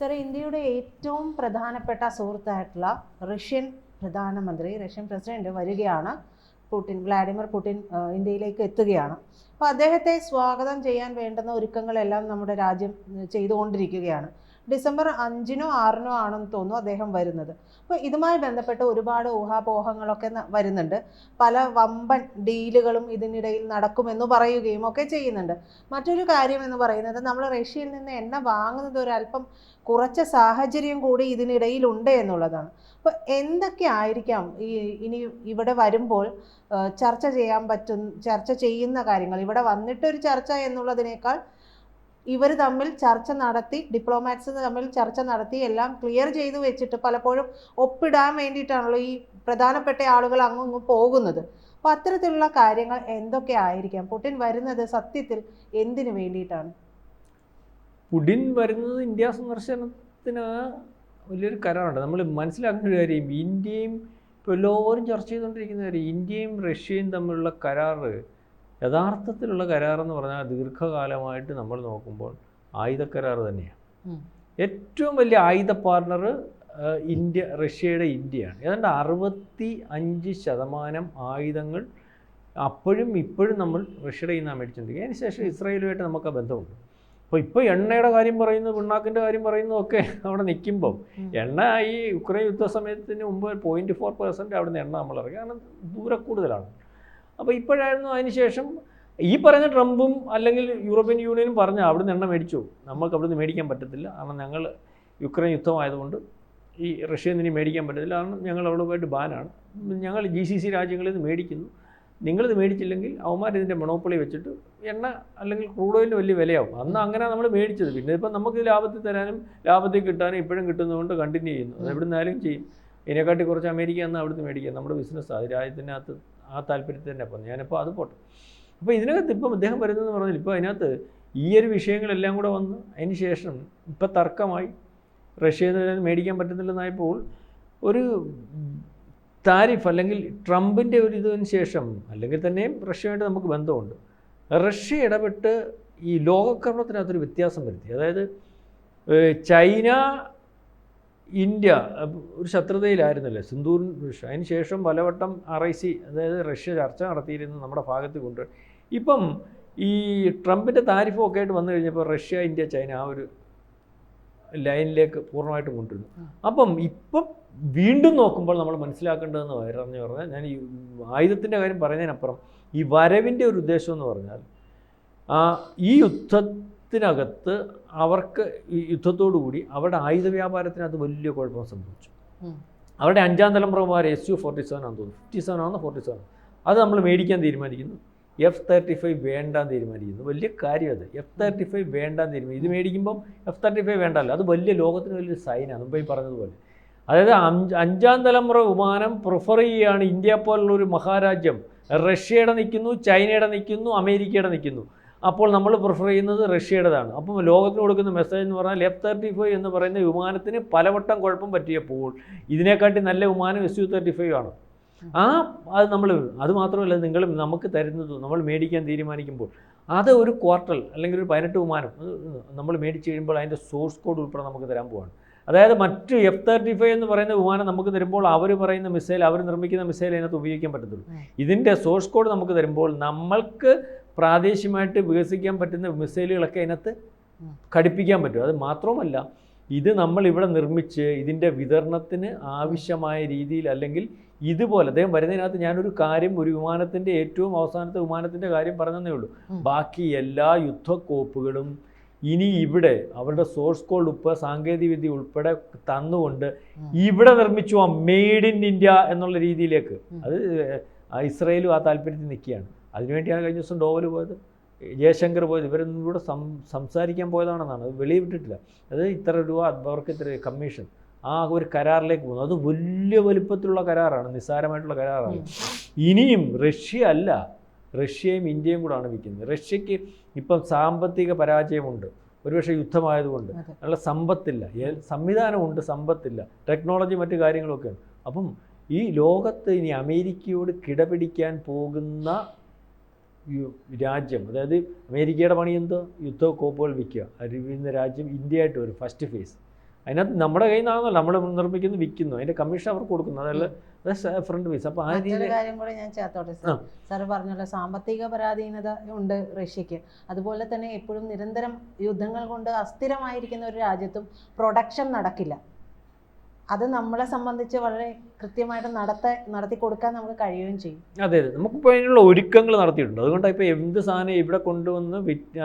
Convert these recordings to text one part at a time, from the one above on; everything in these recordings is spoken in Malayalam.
സർ ഇന്ത്യയുടെ ഏറ്റവും പ്രധാനപ്പെട്ട സുഹൃത്തായിട്ടുള്ള റഷ്യൻ പ്രധാനമന്ത്രി റഷ്യൻ പ്രസിഡന്റ് വരികയാണ് പുടിൻ വ്ളാഡിമിർ പുടിൻ ഇന്ത്യയിലേക്ക് എത്തുകയാണ്. അപ്പോൾ അദ്ദേഹത്തെ സ്വാഗതം ചെയ്യാൻ വേണ്ടുന്ന ഒരുക്കങ്ങളെല്ലാം നമ്മുടെ രാജ്യം ചെയ്തുകൊണ്ടിരിക്കുകയാണ്. ഡിസംബർ അഞ്ചിനോ ആറിനോ ആണെന്ന് തോന്നുന്നു അദ്ദേഹം വരുന്നത്. അപ്പോൾ ഇതുമായി ബന്ധപ്പെട്ട് ഒരുപാട് ഊഹാപോഹങ്ങളൊക്കെ വരുന്നുണ്ട്. പല വമ്പൻ ഡീലുകളും ഇതിനിടയിൽ നടക്കുമെന്ന് പറയുകയും ഒക്കെ ചെയ്യുന്നുണ്ട്. മറ്റൊരു കാര്യം എന്ന് പറയുന്നത് നമ്മൾ റഷ്യയിൽ നിന്ന് എണ്ണ വാങ്ങുന്നത് ഒരല്പം കുറച്ച സാഹചര്യം കൂടി ഇതിനിടയിൽ ഉണ്ട് എന്നുള്ളതാണ്. അപ്പോൾ എന്തൊക്കെ ആയിരിക്കാം ഈ ഇനി ഇവിടെ വരുമ്പോൾ ചർച്ച ചെയ്യാൻ പറ്റും ചർച്ച ചെയ്യുന്ന കാര്യങ്ങൾ? ഇവിടെ വന്നിട്ടൊരു ചർച്ച എന്നുള്ളതിനേക്കാൾ ഇവർ തമ്മിൽ ചർച്ച നടത്തി ഡിപ്ലോമാറ്റ്സ് തമ്മിൽ ചർച്ച നടത്തി എല്ലാം ക്ലിയർ ചെയ്തു വെച്ചിട്ട് പലപ്പോഴും ഒപ്പിടാൻ വേണ്ടിയിട്ടാണല്ലോ ഈ പ്രധാനപ്പെട്ട ആളുകൾ അങ്ങും പോകുന്നത്. അപ്പോൾ അത്തരത്തിലുള്ള കാര്യങ്ങൾ എന്തൊക്കെ ആയിരിക്കാം? പുടിൻ വരുന്നത് സത്യത്തിൽ എന്തിനു വേണ്ടിയിട്ടാണ്? പുടിൻ വരുന്നത് ഇന്ത്യ സന്ദർശനത്തിന് വലിയൊരു കരാറുണ്ട് നമ്മൾ മനസ്സിലാക്കേണ്ട ഒരു കാര്യം ഇന്ത്യയും ഇപ്പോൾ എല്ലാവരും ചർച്ച ചെയ്തുകൊണ്ടിരിക്കുന്ന കാര്യം ഇന്ത്യയും റഷ്യയും തമ്മിലുള്ള കരാറ് യഥാർത്ഥത്തിലുള്ള കരാർ എന്ന് പറഞ്ഞാൽ ദീർഘകാലമായിട്ട് നമ്മൾ നോക്കുമ്പോൾ ആയുധ കരാർ തന്നെയാണ് ഏറ്റവും വലിയ ആയുധ പാർട്ണർ ഇന്ത്യ റഷ്യയുടെ ഇന്ത്യയാണ്. ഏതാണ്ട് അറുപത്തി അഞ്ച് ശതമാനം ആയുധങ്ങൾ അപ്പോഴും ഇപ്പോഴും നമ്മൾ റഷ്യയുടെ കയ്യിൽ നിന്നാണ് മേടിച്ചിട്ടുണ്ട് അതിനുശേഷം ഇസ്രായേലുമായിട്ട് നമുക്ക് ആ ബന്ധമുണ്ട്. അപ്പോൾ ഇപ്പോൾ എണ്ണയുടെ കാര്യം പറയുന്നു പിണ്ണാക്കിന്റെ കാര്യം പറയുന്നു ഒക്കെ അവിടെ നിൽക്കുമ്പം എണ്ണ ഈ യുക്രൈൻ യുദ്ധ സമയത്തിന് മുമ്പ് പോയിന്റ് ഫോർ പെർസെന്റ് അവിടുന്ന് എണ്ണ നമ്മൾ ഇറങ്ങി കാരണം ദൂരെ കൂടുതലാണ് അപ്പോൾ ഇപ്പോഴായിരുന്നു അതിനുശേഷം ഈ പറയുന്ന ട്രംപും അല്ലെങ്കിൽ യൂറോപ്യൻ യൂണിയനും പറഞ്ഞ നിന്ന് എണ്ണ മേടിച്ചു. നമുക്ക് അവിടുന്ന് മേടിക്കാൻ പറ്റത്തില്ല. കാരണം ഞങ്ങൾ യുക്രൈൻ യുദ്ധമായതുകൊണ്ട് ഈ റഷ്യയിൽ നിന്ന് മേടിക്കാൻ പറ്റത്തില്ല. കാരണം ഞങ്ങൾ അവിടെ പോയിട്ട് ബാനാണ് ഞങ്ങൾ ജി സി സി രാജ്യങ്ങളിൽ നിന്ന് മേടിക്കുന്നു. നിങ്ങളിത് മേടിച്ചില്ലെങ്കിൽ അവന്മാർ ഇതിന്റെ മണോപ്പൊളി വെച്ചിട്ട് എണ്ണ അല്ലെങ്കിൽ ക്രൂഡ് ഓയിലിന് വലിയ വിലയാവും. അന്ന് അങ്ങനെ നമ്മൾ മേടിച്ചത്. പിന്നെ ഇപ്പം നമുക്ക് ലാഭത്തിൽ തരാനും ലാഭത്തിൽ കിട്ടാനും ഇപ്പോഴും കിട്ടുന്നതുകൊണ്ട് കണ്ടിന്യൂ ചെയ്യുന്നു. അത് എവിടെ നിന്നാലും ചെയ്യും. ഇതിനെക്കാട്ടി കുറച്ച് അമേരിക്ക എന്നാൽ അവിടുന്ന് മേടിക്കുക. നമ്മുടെ ബിസിനസ് അത് രാജ്യത്തിനകത്ത് ആ താല്പര്യത്തിൽ തന്നെ അപ്പം ഞാനിപ്പോൾ അത് പോട്ടെ. അപ്പോൾ ഇതിനകത്ത് ഇപ്പം അദ്ദേഹം വരുന്നതെന്ന് പറഞ്ഞാൽ ഇപ്പോൾ അതിനകത്ത് ഈ ഒരു വിഷയങ്ങളെല്ലാം കൂടെ വന്ന് അതിന് ശേഷം ഇപ്പം തർക്കമായി. റഷ്യയിൽ നിന്ന് മേടിക്കാൻ പറ്റുന്നില്ലെന്നായപ്പോൾ ഒരു താരിഫ് അല്ലെങ്കിൽ ട്രംപിന്റെ ഒരു ഇതിന് ശേഷം അല്ലെങ്കിൽ തന്നെയും റഷ്യയുമായിട്ട് നമുക്ക് ബന്ധമുണ്ട്. റഷ്യ ഇടപെട്ട് ഈ ലോകക്രമണത്തിനകത്തൊരു വ്യത്യാസം വരുത്തി. അതായത് ചൈന ഇന്ത്യ ഒരു ശത്രുതയിലായിരുന്നല്ലേ? സിന്ദൂർ വിഷയം അതിന് ശേഷം പലവട്ടം ആർ ഐ സി അതായത് റഷ്യ ചർച്ച നടത്തിയിരുന്നു നമ്മുടെ ഭാഗത്ത് കൊണ്ട് ഇപ്പം ഈ ട്രംപിന്റെ താരിഫൊക്കെ ആയിട്ട് വന്നു കഴിഞ്ഞപ്പോൾ റഷ്യ ഇന്ത്യ ചൈന ആ ഒരു ലൈനിലേക്ക് പൂർണമായിട്ട് കൊണ്ടുവരുന്നു അപ്പം ഇപ്പം വീണ്ടും നോക്കുമ്പോൾ നമ്മൾ മനസ്സിലാക്കേണ്ടതെന്ന് പറഞ്ഞു പറഞ്ഞാൽ ഞാൻ ഈ ആയുധത്തിന്റെ കാര്യം പറയുന്നതിനപ്പുറം ഈ വരവിന്റെ ഒരു ഉദ്ദേശം എന്ന് പറഞ്ഞാൽ ഈ ഈ യുദ്ധത്തിനകത്ത് അവർക്ക് യുദ്ധത്തോടുകൂടി യുദ്ധത്തോടു കൂടി അവരുടെ ആയുധ വ്യാപാരത്തിന് അത് വലിയ കുഴപ്പം സംഭവിച്ചു. അവരുടെ അഞ്ചാം തലമുറമാർ എസ് യു ഫോർട്ടി സെവൻ ആണെന്ന് തോന്നുന്നു. ഫിഫ്റ്റി സെവൻ ആണെന്ന് ഫോർട്ടി സെവൻ? അത് നമ്മൾ മേടിക്കാൻ തീരുമാനിക്കുന്നു. എഫ് തേർട്ടി ഫൈവ് വേണ്ടാൻ തീരുമാനിക്കുന്നു. വലിയ കാര്യം അത്. എഫ് തേർട്ടി ഫൈവ് വേണ്ടാൻ തീരുമാനിക്കും ഇത് മേടിക്കുമ്പം എഫ് തേർട്ടി ഫൈവ് വേണ്ടല്ലോ അത് വലിയ ലോകത്തിന് വലിയൊരു സൈനാണ്. മുമ്പ് ഈ പറഞ്ഞതുപോലെ. അതായത് അഞ്ച് അഞ്ചാം തലമുറ വിമാനം പ്രിഫർ ചെയ്യുകയാണ് ഇന്ത്യ പോലുള്ള ഒരു മഹാരാജ്യം. റഷ്യയുടെ നിൽക്കുന്നു ചൈനയുടെ നിൽക്കുന്നു അമേരിക്കയുടെ നിൽക്കുന്നു. അപ്പോൾ നമ്മൾ പ്രിഫർ ചെയ്യുന്നത് റഷ്യയുടേതാണ്. അപ്പം ലോകത്തിന് കൊടുക്കുന്ന മെസ്സേജ് എന്ന് പറഞ്ഞാൽ എഫ് തേർട്ടി ഫൈവ് എന്ന് പറയുന്ന വിമാനത്തിന് പലവട്ടം കുഴപ്പം പറ്റിയപ്പോൾ ഇതിനെക്കാട്ടി നല്ല വിമാനം എസ് യു തേർട്ടി ഫൈവ് ആണ്. ആ അത് നമ്മൾ അത് മാത്രമല്ല നിങ്ങൾ നമുക്ക് തരുന്നത് നമ്മൾ മേടിക്കാൻ തീരുമാനിക്കുമ്പോൾ അത് ഒരു ക്വാർട്ടൽ അല്ലെങ്കിൽ ഒരു പതിനെട്ട് വിമാനം നമ്മൾ മേടിച്ച് കഴിയുമ്പോൾ അതിന്റെ സോഴ്സ് കോഡ് ഉൾപ്പെടെ നമുക്ക് തരാൻ പോവാണ്. അതായത് മറ്റ് എഫ് തേർട്ടി ഫൈവ് എന്ന് പറയുന്ന വിമാനം നമുക്ക് തരുമ്പോൾ അവർ പറയുന്ന മിസൈൽ അവർ നിർമ്മിക്കുന്ന മിസൈൽ അതിനകത്ത് ഉപയോഗിക്കാൻ പറ്റത്തുള്ളൂ. ഇതിന്റെ സോഴ്സ് കോഡ് നമുക്ക് തരുമ്പോൾ നമ്മൾക്ക് പ്രാദേശികമായിട്ട് വികസിക്കാൻ പറ്റുന്ന മിസൈലുകളൊക്കെ അതിനകത്ത് ഘടിപ്പിക്കാൻ പറ്റും. അത് മാത്രവുമല്ല ഇത് നമ്മൾ ഇവിടെ നിർമ്മിച്ച് ഇതിന്റെ വിതരണത്തിന് ആവശ്യമായ രീതിയിൽ അല്ലെങ്കിൽ ഇതുപോലെ അദ്ദേഹം വരുന്നതിനകത്ത് ഞാനൊരു കാര്യം ഒരു വിമാനത്തിന്റെ ഏറ്റവും അവസാനത്തെ വിമാനത്തിന്റെ കാര്യം പറഞ്ഞതേ ഉള്ളൂ. ബാക്കി എല്ലാ യുദ്ധക്കോപ്പുകളും ഇനി ഇവിടെ അവരുടെ സോഴ്സ് കോഡ് ഉപ്പ് സാങ്കേതികവിദ്യ ഉൾപ്പെടെ തന്നുകൊണ്ട് ഇവിടെ നിർമ്മിച്ചു ആ മെയ്ഡ് ഇൻ ഇന്ത്യ എന്നുള്ള രീതിയിലേക്ക്. അത് ഇസ്രയേലും ആ താല്പര്യത്തിൽ നിൽക്കുകയാണ്. അതിനുവേണ്ടിയാണ് കഴിഞ്ഞ ദിവസം ഡോവൽ പോയത് ജയശങ്കർ പോയത്. ഇവരൊന്നും കൂടെ സം സംസാരിക്കാൻ പോയതാണെന്നാണ്. അത് വെളിയിട്ടിട്ടില്ല അത് ഇത്ര രൂപ അവർക്ക് ഇത്ര കമ്മീഷൻ. ആ ഒരു കരാറിലേക്ക് പോകുന്നു. അത് വലിയ വലിപ്പത്തിലുള്ള കരാറാണ് നിസ്സാരമായിട്ടുള്ള കരാറാണ്. ഇനിയും റഷ്യ അല്ല റഷ്യയും ഇന്ത്യയും കൂടാണ് വിൽക്കുന്നത് റഷ്യക്ക് ഇപ്പം സാമ്പത്തിക പരാജയമുണ്ട്. ഒരുപക്ഷെ യുദ്ധമായതുകൊണ്ട്. നല്ല സമ്പത്തില്ല. സംവിധാനമുണ്ട് സമ്പത്തില്ല. ടെക്നോളജി മറ്റു കാര്യങ്ങളൊക്കെയാണ് അപ്പം ഈ ലോകത്ത് ഇനി അമേരിക്കയോട് കിടപിടിക്കാൻ പോകുന്ന രാജ്യം അതായത് അമേരിക്കയുടെ പണി എന്തോ? യുദ്ധ കോപ്പുകൾ വിൽക്കുക. അറിയുന്ന രാജ്യം ഇന്ത്യ ആയിട്ട് വരും ഫസ്റ്റ് ഫേസ് അതിനകത്ത് നമ്മുടെ കയ്യിൽ നിന്നാണോ നമ്മൾ നിർമ്മിക്കുന്നു വിൽക്കുന്നു അതിന്റെ കമ്മീഷൻ അവർക്ക് കൊടുക്കുന്നു അതല്ല ഫ്രണ്ട് ഫേസ് അപ്പോൾ ആ രീതിയിൽ കാര്യം കൂടെ ഞാൻ ചേർത്തോട്ടെ സാർ? പറഞ്ഞുള്ള സാർ പറഞ്ഞല്ലോ സാമ്പത്തിക പരാധീനത ഉണ്ട് റഷ്യക്ക്. അതുപോലെ തന്നെ എപ്പോഴും നിരന്തരം യുദ്ധങ്ങൾ കൊണ്ട് അസ്ഥിരമായിരിക്കുന്ന ഒരു രാജ്യത്തും പ്രൊഡക്ഷൻ നടക്കില്ല. അത് നമ്മളെ സംബന്ധിച്ച് വളരെ കൃത്യമായിട്ട് നടത്ത നടത്തി കൊടുക്കാൻ നമുക്ക് കഴിയുകയും ചെയ്യും. അതെ അതെ. നമുക്കിപ്പോൾ അതിനുള്ള ഒരുക്കങ്ങൾ നടത്തിയിട്ടുണ്ട്. അതുകൊണ്ടാണ് ഇപ്പോൾ എന്ത് സാധനം ഇവിടെ കൊണ്ടുവന്ന്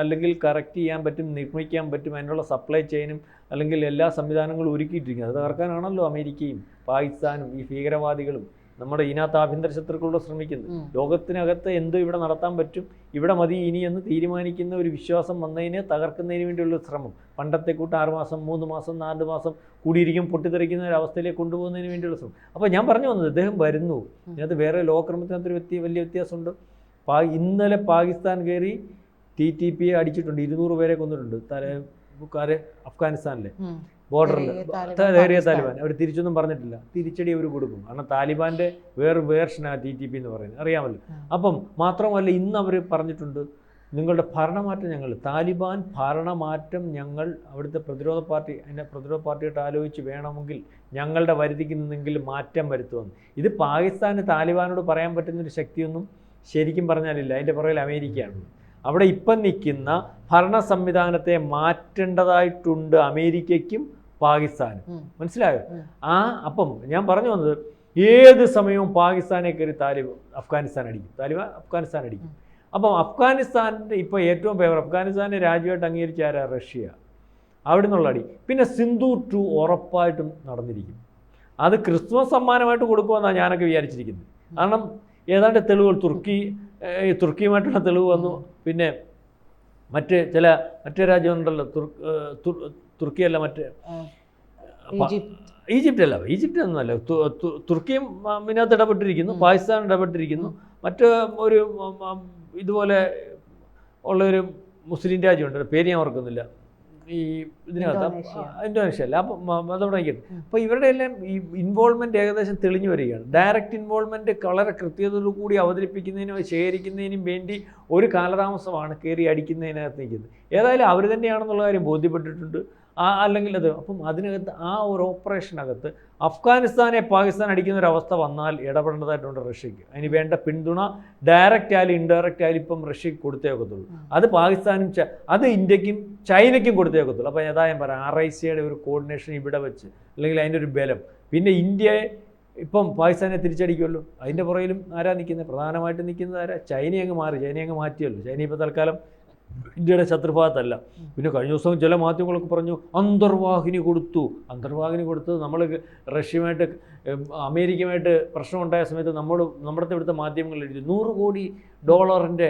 അല്ലെങ്കിൽ കറക്റ്റ് ചെയ്യാൻ പറ്റും നിർമ്മിക്കാൻ പറ്റും അതിനുള്ള സപ്ലൈ ചെയിനും അല്ലെങ്കിൽ എല്ലാ സംവിധാനങ്ങളും ഒരുക്കിയിട്ടിരിക്കുന്നത്. അത് തകർക്കാനാണല്ലോ അമേരിക്കയും പാകിസ്ഥാനും ഈ ഭീകരവാദികളും നമ്മുടെ ഇതിനകത്ത് ആഭ്യന്തര ശത്രുക്കളോട് ശ്രമിക്കുന്നത്. ലോകത്തിനകത്ത് എന്ത് ഇവിടെ നടത്താൻ പറ്റും ഇവിടെ മതി ഇനി എന്ന് തീരുമാനിക്കുന്ന ഒരു വിശ്വാസം വന്നതിനെ തകർക്കുന്നതിന് വേണ്ടിയുള്ള ശ്രമം. പണ്ടത്തെ കൂട്ട് ആറ് മാസം മൂന്ന് മാസം നാല് മാസം കൂടിയിരിക്കും പൊട്ടിത്തെറിക്കുന്ന ഒരു അവസ്ഥയിലേക്ക് കൊണ്ടുപോകുന്നതിന് വേണ്ടിയുള്ള ശ്രമം. അപ്പോൾ ഞാൻ പറഞ്ഞു വന്നത് അദ്ദേഹം വരുന്നു. ഇതിനകത്ത് വേറെ ലോകക്രമത്തിനകത്തൊരു വ്യത്യ വലിയ വ്യത്യാസമുണ്ട്. പാ ഇന്നലെ പാകിസ്ഥാൻ കയറി ടി ടി പി അടിച്ചിട്ടുണ്ട്. ഇരുന്നൂറ് പേരെ കൊന്നിട്ടുണ്ട്. തല ആര് അഫ്ഗാനിസ്ഥാനിലെ ബോർഡറിൽ ഏറിയ താലിബാൻ, അവർ തിരിച്ചൊന്നും പറഞ്ഞിട്ടില്ല. തിരിച്ചടി അവർ കൊടുക്കും. കാരണം താലിബാന്റെ വേറെ വേർഷനാണ് ടി ടി പി എന്ന് പറയുന്നത്. അറിയാമല്ലോ? അപ്പം മാത്രമല്ല ഇന്ന് അവർ പറഞ്ഞിട്ടുണ്ട് നിങ്ങളുടെ ഭരണമാറ്റം ഞങ്ങൾ താലിബാൻ ഭരണമാറ്റം ഞങ്ങൾ അവിടുത്തെ പ്രതിരോധ പാർട്ടി അതിന്റെ പ്രതിരോധ പാർട്ടിയായിട്ട് ആലോചിച്ച് വേണമെങ്കിൽ ഞങ്ങളുടെ വരുതിക്ക് നിന്നെങ്കിലും മാറ്റം വരുത്തുമെന്ന്. ഇത് പാകിസ്ഥാന് താലിബാനോട് പറയാൻ പറ്റുന്നൊരു ശക്തിയൊന്നും ശരിക്കും പറഞ്ഞാലില്ല. അതിന്റെ പുറകിൽ അമേരിക്കയാണ്. അവിടെ ഇപ്പം നിൽക്കുന്ന ഭരണ സംവിധാനത്തെ മാറ്റേണ്ടതായിട്ടുണ്ട് അമേരിക്കയ്ക്കും പാകിസ്ഥാനും. മനസ്സിലായോ? ആ അപ്പം ഞാൻ പറഞ്ഞു വന്നത് ഏത് സമയവും പാകിസ്ഥാനെ കയറി താലിബാൻ അഫ്ഗാനിസ്ഥാൻ അടിക്കും. താലിബാൻ അഫ്ഗാനിസ്ഥാൻ അടിക്കും. അപ്പം അഫ്ഗാനിസ്ഥാന്റെ ഇപ്പോൾ ഏറ്റവും ഫേവർ അഫ്ഗാനിസ്ഥാനെ രാജ്യമായിട്ട് അംഗീകരിച്ച ആരാ? റഷ്യ. അവിടെ നിന്നുള്ള അടി. പിന്നെ സിന്ധു ടു ഉറപ്പായിട്ടും നടന്നിരിക്കും. അത് ക്രിസ്മസ് സമ്മാനമായിട്ട് കൊടുക്കുമെന്നാണ് ഞാനൊക്കെ വിചാരിച്ചിരിക്കുന്നത്. കാരണം ഏതാണ്ട് തെളിവുകൾ തുർക്കി ഈ തുർക്കിയുമായിട്ടുള്ള തെളിവ് വന്നു. പിന്നെ മറ്റ് ചില മറ്റേ രാജ്യമുണ്ടല്ലോ തുർക്കിയല്ല മറ്റേ ഈജിപ്റ്റ് അല്ല ഈജിപ്റ്റ് ഒന്നുമല്ല തുർക്കിയും ഇതിനകത്ത് ഇടപെട്ടിരിക്കുന്നു. പാകിസ്ഥാൻ ഇടപെട്ടിരിക്കുന്നു. മറ്റ് ഒരു ഇതുപോലെ ഉള്ളൊരു മുസ്ലിം രാജ്യമുണ്ട് പേര് ഞാൻ ഓർക്കുന്നില്ല. ഈ ഇതിനകത്ത് ഇന്തോനേഷ്യ. അല്ല? അപ്പം നമ്മുടെ അപ്പോൾ ഇവരുടെ എല്ലാം ഈ ഇൻവോൾവ്മെന്റ് ഏകദേശം തെളിഞ്ഞു വരികയാണ്. ഡയറക്റ്റ് ഇൻവോൾവ്മെന്റ് വളരെ കൃത്യതയോടുകൂടി അവതരിപ്പിക്കുന്നതിനും ശേഖരിക്കുന്നതിനും വേണ്ടി ഒരു കാലതാമസമാണ് കയറി അടിക്കുന്നതിനകത്ത് നിൽക്കുന്നത്. ഏതായാലും അവർ തന്നെയാണെന്നുള്ള കാര്യം ബോധ്യപ്പെട്ടിട്ടുണ്ട്. ആ അല്ലെങ്കിൽ അത് അപ്പം അതിനകത്ത് ആ ഒരു ഓപ്പറേഷനകത്ത് അഫ്ഗാനിസ്ഥാനെ പാകിസ്ഥാൻ അടിക്കുന്ന ഒരു അവസ്ഥ വന്നാൽ ഇടപെടേണ്ടതായിട്ടുണ്ട് റഷ്യക്ക് അതിന് വേണ്ട പിന്തുണ ഡയറക്റ്റ് ആയാലും ഇൻഡയറക്റ്റ് ആയാലും ഇപ്പം റഷ്യക്ക് കൊടുത്തേ ഒക്കത്തുള്ളൂ. ഉം. അത് പാകിസ്ഥാനും അത് ഇന്ത്യക്കും ചൈനയ്ക്കും കൊടുത്തേ ഒക്കത്തുള്ളൂ. അപ്പോൾ ഞാൻ പറയാം ആർ ഐ സിയുടെ ഒരു കോർഡിനേഷൻ ഇവിടെ വെച്ച് അല്ലെങ്കിൽ അതിന്റെ ഒരു ബലം. പിന്നെ ഇന്ത്യയെ ഇപ്പം പാകിസ്ഥാനെ തിരിച്ചടിക്കുമല്ലോ. അതിന്റെ പുറകിലും ആരാ നിൽക്കുന്നത്? പ്രധാനമായിട്ട് നിൽക്കുന്നത് ആരാ? ചൈന അങ്ങ് മാറി ചൈന അങ്ങ് മാറ്റിയല്ലോ. ചൈന ഇപ്പോൾ തൽക്കാലം ഇന്ത്യയുടെ ശത്രുഭാഗത്തല്ല. പിന്നെ കഴിഞ്ഞ ദിവസം ചില മാധ്യമങ്ങളൊക്കെ പറഞ്ഞു അന്തർവാഹിനി കൊടുത്തു. അന്തർവാഹിനി കൊടുത്തത് നമ്മൾ റഷ്യയുമായിട്ട് അമേരിക്കയുമായിട്ട് പ്രശ്നമുണ്ടായ സമയത്ത് നമ്മൾ നമ്മുടെ ഇവിടുത്തെ മാധ്യമങ്ങൾ എഴുതി. നൂറ് കോടി ഡോളറിന്റെ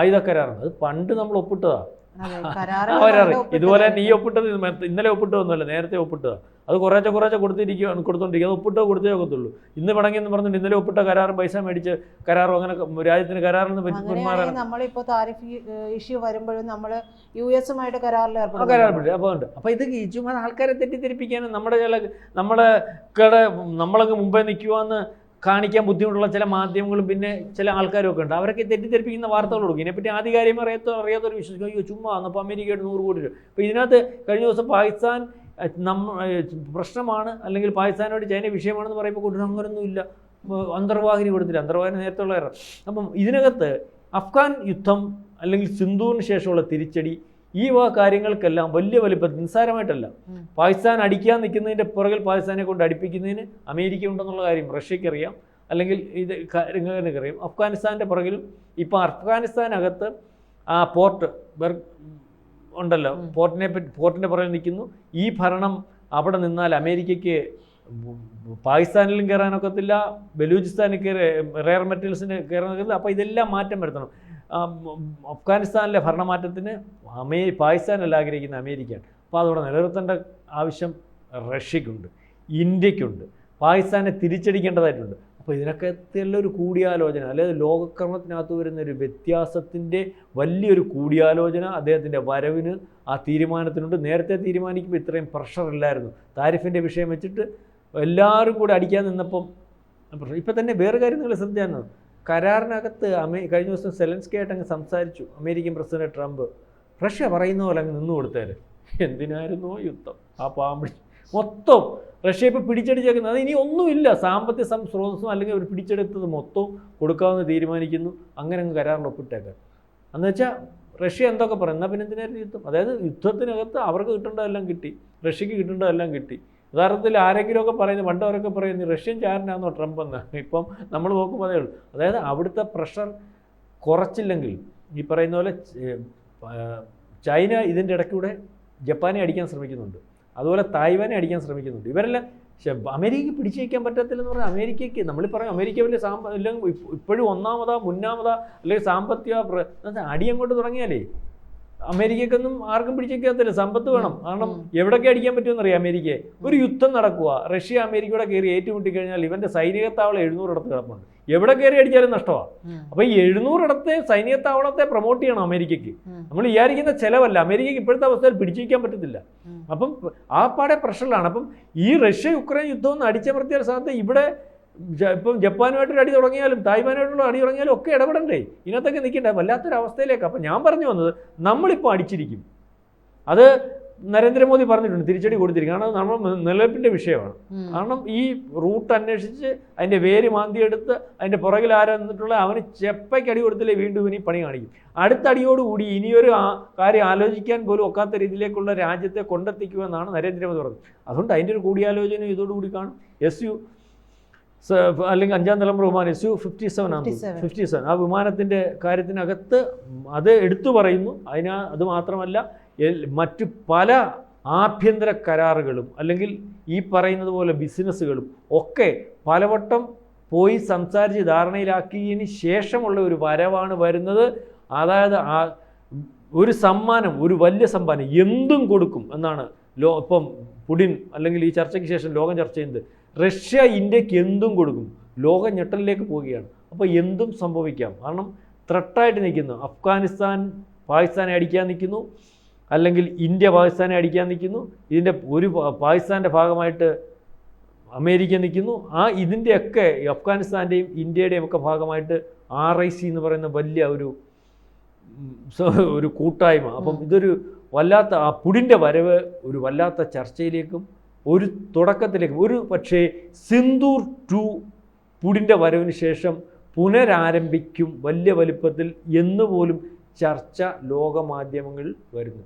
ആയുധക്കരാറുണ്ട്. അത് പണ്ട് നമ്മൾ ഒപ്പിട്ടതാണ് അവരറി ഇതുപോലെ നീ ഒപ്പിട്ടത് ഇന്നലെ ഒപ്പിട്ടോ ഇന്നലെ ഒപ്പിട്ടതൊന്നുമല്ല നേരത്തെ ഒപ്പിട്ടതാണ് അത് കുറേച്ച കുറേച്ച കൊടുത്തിരിക്കുകയാണ് കൊടുത്തോണ്ടിരിക്കുക അത് ഒപ്പിട്ടോ കൊടുത്തേ ഒക്കത്തുള്ളൂ. ഇന്ന് പണങ്ങിയെന്ന് പറഞ്ഞിട്ട് ഇന്നലെ ഒപ്പിട്ട കരാറും പൈസ മേടിച്ച് കരാറും അങ്ങനെ രാജ്യത്തിന് കരാറിൽ നിന്ന് പിന്മാറാൻ. അങ്ങനെയാണെങ്കിൽ നമ്മളിപ്പോ താരിഫ് ഇഷ്യൂ വരുമ്പോഴും നമ്മൾ യു എസുമായിട്ട് കരാറിൽ കരാറിൽ അപ്പോൾ ഉണ്ട്. അപ്പോൾ ഇത് ചുമ്മാ ആൾക്കാരെ തെറ്റിദ്ധരിപ്പിക്കാനും നമ്മുടെ ചില നമ്മുടെ നമ്മളൊക്കെ നമ്മളങ്ങ് മുമ്പേ നിൽക്കുവാന്ന് കാണിക്കാൻ ബുദ്ധിമുട്ടുള്ള ചില മാധ്യമങ്ങളും പിന്നെ ചില ആൾക്കാരും ഒക്കെ ഉണ്ട്. അവരൊക്കെ തെറ്റിദ്ധരിപ്പിക്കുന്ന വാർത്തകൾ കൊടുക്കും. ഇതിനെപ്പറ്റി ആധികാരികം അറിയാത്ത അറിയാത്തവർ വിശ്വസിക്കും. അയ്യോ ചുമ്മാ അപ്പോൾ അമേരിക്കയുടെ നൂറ് കോടി രൂപ. അപ്പോൾ ഇതിനകത്ത് കഴിഞ്ഞ ദിവസം പാകിസ്ഥാൻ നമ്മ പ്രശ്നമാണ് അല്ലെങ്കിൽ പാകിസ്ഥാനോട് ചൈന വിഷയമാണെന്ന് പറയുമ്പോൾ കൂടുതൽ അങ്ങനൊന്നുമില്ല അന്തർവാഹിനി കൊടുത്തില്ല. അന്തർവാഹിനി നേരത്തെ ഉള്ള അപ്പം ഇതിനകത്ത് അഫ്ഗാൻ യുദ്ധം അല്ലെങ്കിൽ സിന്ധുവിന് ശേഷമുള്ള തിരിച്ചടി ഈ വക കാര്യങ്ങൾക്കെല്ലാം വലിയ വലിപ്പത്തിൽ നിസ്സാരമായിട്ടല്ല. പാകിസ്ഥാൻ അടിക്കാൻ നിൽക്കുന്നതിന്റെ പുറകിൽ പാകിസ്ഥാനെ കൊണ്ട് അടിപ്പിക്കുന്നതിന് അമേരിക്ക ഉണ്ടെന്നുള്ള കാര്യം റഷ്യക്കറിയാം. അല്ലെങ്കിൽ ഇത് കാര്യങ്ങൾക്കറിയാം അഫ്ഗാനിസ്ഥാന്റെ പുറകിലും ഇപ്പോൾ അഫ്ഗാനിസ്ഥാനകത്ത് ആ പോർട്ട് ഉണ്ടല്ലോ. പോർട്ടിനെ പറ്റി പോർട്ടിന്റെ പുറകിൽ നിൽക്കുന്നു. ഈ ഭരണം അവിടെ നിന്നാൽ അമേരിക്കയ്ക്ക് പാകിസ്ഥാനിലും കയറാനൊക്കത്തില്ല ബലൂചിസ്ഥാനിൽ കയറി റെയർ മെറ്റീരിയൽസിന് കയറാനൊക്കത്തില്ല അപ്പോൾ ഇതെല്ലാം മാറ്റം വരുത്തണം. അഫ്ഗാനിസ്ഥാനിലെ ഭരണമാറ്റത്തിന് അമേ പാകിസ്ഥാനല്ല ആഗ്രഹിക്കുന്ന അമേരിക്കയാണ്. അപ്പോൾ അതോടെ നിലനിർത്തേണ്ട ആവശ്യം റഷ്യക്കുണ്ട് ഇന്ത്യക്കുണ്ട്. പാകിസ്ഥാനെ തിരിച്ചടിക്കേണ്ടതായിട്ടുണ്ട്. അപ്പോൾ ഇതിനൊക്കെ എത്തിയുള്ള ഒരു കൂടിയാലോചന അല്ലെങ്കിൽ ലോകക്രമത്തിനകത്ത് വരുന്ന ഒരു വ്യത്യാസത്തിന്റെ വലിയൊരു കൂടിയാലോചന അദ്ദേഹത്തിന്റെ വരവിന് ആ തീരുമാനത്തിനുണ്ട്. നേരത്തെ തീരുമാനിക്കുമ്പോൾ ഇത്രയും പ്രഷർ ഇല്ലായിരുന്നു. താരിഫിന്റെ വിഷയം വെച്ചിട്ട് എല്ലാവരും കൂടെ അടിക്കാൻ നിന്നപ്പം ഇപ്പം തന്നെ വേറെ കാര്യം നിങ്ങൾ ശ്രദ്ധിച്ചാണ് കരാറിനകത്ത് അമേ കഴിഞ്ഞ ദിവസം സെലൻസ്കി ആയിട്ട് അങ്ങ് സംസാരിച്ചു അമേരിക്കൻ പ്രസിഡന്റ് ട്രംപ്. റഷ്യ പറയുന്ന പോലെ അങ്ങ് നിന്നു കൊടുത്തേര്. എന്തിനായിരുന്നു യുദ്ധം? ആ പാമ്പ്. മൊത്തം റഷ്യ ഇപ്പോൾ പിടിച്ചടിച്ചേക്കുന്നത് അത് ഇനി ഒന്നുമില്ല. സാമ്പത്തിക സ്രോതസ്സും അല്ലെങ്കിൽ അവർ പിടിച്ചെടുത്തത് മൊത്തം കൊടുക്കാമെന്ന് തീരുമാനിക്കുന്നു. അങ്ങനെ അങ്ങ് കരാറിൽ അന്ന് വെച്ചാൽ റഷ്യ എന്തൊക്കെ പറയും? എന്നാൽ പിന്നെ എന്തിനായിരുന്നു യുദ്ധം? അതായത് യുദ്ധത്തിനകത്ത് അവർക്ക് കിട്ടേണ്ടതെല്ലാം കിട്ടി. റഷ്യക്ക് കിട്ടേണ്ടതെല്ലാം കിട്ടി. യഥാർത്ഥത്തിൽ ആരെങ്കിലുമൊക്കെ പറയുന്നത് പണ്ടവരൊക്കെ പറയുന്നത് റഷ്യൻ ചാരനാണോ ട്രംപ് എന്ന്? ഇപ്പം നമ്മൾ നോക്കുമ്പോൾ അതേ ഉള്ളൂ. അതായത് അവിടുത്തെ പ്രഷർ കുറച്ചില്ലെങ്കിൽ ഈ പറയുന്ന പോലെ ചൈന ഇതിന്റെ ഇടയ്ക്കൂടെ ജപ്പാനെ അടിക്കാൻ ശ്രമിക്കുന്നുണ്ട്. അതുപോലെ തായ്വാനെ അടിക്കാൻ ശ്രമിക്കുന്നുണ്ട്. ഇവരെല്ലാം അമേരിക്ക അമേരിക്കയ്ക്ക് പിടിച്ചു വയ്ക്കാൻ പറ്റത്തില്ലെന്ന് പറഞ്ഞാൽ അമേരിക്കയ്ക്ക് നമ്മൾ പറയും അമേരിക്ക വലിയ സാമ്പ ഇല്ലെങ്കിൽ ഇപ്പോഴും ഒന്നാമതാ മുന്നാമതാ അല്ലെങ്കിൽ സാമ്പത്തിക അടിയങ്ങോട്ട് തുടങ്ങിയാലേ അമേരിക്കക്കൊന്നും ആർക്കും പിടിച്ചേക്കാത്തില്ല സമ്പത്ത് വേണം. കാരണം എവിടൊക്കെ അടിക്കാൻ പറ്റുമെന്ന് അറിയാം അമേരിക്കയെ ഒരു യുദ്ധം നടക്കുക. റഷ്യ അമേരിക്കയുടെ കയറി ഏറ്റുമുട്ടി കഴിഞ്ഞാൽ ഇവന്റെ സൈനിക താവളം എഴുന്നൂറിടത്ത് കിടപ്പുണ്ട്. എവിടെ കയറി അടിച്ചാലും നഷ്ടമാണ് അപ്പൊ ഈ എഴുന്നൂറിടത്തെ സൈനിക താവളത്തെ പ്രൊമോട്ട് ചെയ്യണം അമേരിക്കയ്ക്ക്. നമ്മൾ വിചാരിക്കുന്ന ചെലവല്ല. അമേരിക്കയ്ക്ക് ഇപ്പോഴത്തെ അവസ്ഥയിൽ പിടിച്ചിരിക്കാൻ പറ്റത്തില്ല. അപ്പം ആ പാടെ പ്രഷറിലാണ് അപ്പം ഈ റഷ്യ യുക്രൈൻ യുദ്ധം ഒന്ന് അടിച്ചമർത്തിയാൽ സാധ്യത ഇവിടെ ഇപ്പം ജപ്പാനുമായിട്ടൊരു അടി തുടങ്ങിയാലും തായ്വാനുമായിട്ടുള്ള അടി തുടങ്ങിയാലും ഒക്കെ ഇടപെടണ്ടേ? ഇതിനകത്തൊക്കെ നിൽക്കണ്ടേ. വല്ലാത്തൊരവസ്ഥയിലേക്ക് അപ്പം ഞാൻ പറഞ്ഞു വന്നത് നമ്മളിപ്പോൾ അടിച്ചിരിക്കും. അത് നരേന്ദ്രമോദി പറഞ്ഞിട്ടുണ്ട് തിരിച്ചടി കൊടുത്തിരിക്കും. കാരണം നമ്മൾ നിലനിൽപ്പിന്റെ വിഷയമാണ്. കാരണം ഈ റൂട്ട് അന്വേഷിച്ച് അതിന്റെ വേര് മാന്തിയെടുത്ത് അതിന്റെ പുറകിൽ ആരെന്നിട്ടുള്ള അവന് ചെപ്പയ്ക്ക് അടി കൊടുത്തില്ലേ വീണ്ടും ഇനി പണി കാണിക്കും. അടുത്ത അടിയോടുകൂടി ഇനിയൊരു ആ- കാര്യം ആലോചിക്കാൻ പോലും ഒക്കാത്ത രീതിയിലേക്കുള്ള രാജ്യത്തെ കൊണ്ടെത്തിക്കുമെന്നാണ് നരേന്ദ്രമോദി പറഞ്ഞത്. അതുകൊണ്ട് അതിന്റെ ഒരു കൂടിയാലോചന ഇതോടുകൂടി കാണും. എസ് യു അല്ലെങ്കിൽ അഞ്ചാം തലമുറ വിമാനം എസ് യു ഫിഫ്റ്റി സെവൻ ആണ് 57. ഫിഫ്റ്റി സെവൻ ആ വിമാനത്തിന്റെ കാര്യത്തിനകത്ത് അത് എടുത്തു പറയുന്നു. അതിനാ അത് മാത്രമല്ല മറ്റു പല ആഭ്യന്തര കരാറുകളും അല്ലെങ്കിൽ ഈ പറയുന്നത് പോലെ ബിസിനസ്സുകളും ഒക്കെ പലവട്ടം പോയി സംസാരിച്ച് ധാരണയിലാക്കിയതിന് ശേഷമുള്ള ഒരു വരവാണ് വരുന്നത്. അതായത് ആ ഒരു സമ്മാനം ഒരു വലിയ സമ്മാനം എന്തും കൊടുക്കും എന്നാണ് ലോ ഇപ്പം പുടിൻ അല്ലെങ്കിൽ ഈ ചർച്ചയ്ക്ക് ശേഷം ലോകം ചർച്ച ചെയ്യുന്നത്. റഷ്യ ഇന്ത്യയ്ക്ക് എന്തും കൊടുക്കും. ലോക ഞെട്ടലിലേക്ക് പോവുകയാണ്. അപ്പോൾ എന്തും സംഭവിക്കാം. കാരണം ത്രട്ടായിട്ട് നിൽക്കുന്നു. അഫ്ഗാനിസ്ഥാൻ പാകിസ്ഥാനെ അടിക്കാൻ നിൽക്കുന്നു. അല്ലെങ്കിൽ ഇന്ത്യ പാകിസ്ഥാനെ അടിക്കാൻ നിൽക്കുന്നു. ഇതിന്റെ ഒരു പാകിസ്ഥാന്റെ ഭാഗമായിട്ട് അമേരിക്ക നിൽക്കുന്നു. ആ ഇതിന്റെയൊക്കെ അഫ്ഗാനിസ്ഥാന്റെയും ഇന്ത്യയുടെയും ഒക്കെ ഭാഗമായിട്ട് ആർ ഐ സി എന്ന് പറയുന്ന വലിയ ഒരു ഒരു കൂട്ടായ്മ. അപ്പം ഇതൊരു വല്ലാത്ത ആ പുടിന്റെ വരവ് ഒരു വല്ലാത്ത ചർച്ചയിലേക്കും ഒരു തുടക്കത്തിലേക്ക് ഒരു പക്ഷേ സിന്ദൂർ ടു പുടിന്റെ വരവിന് ശേഷം പുനരാരംഭിക്കും വലിയ വലിപ്പത്തിൽ എന്നുപോലും ചർച്ച ലോകമാധ്യമങ്ങളിൽ വരുന്നു.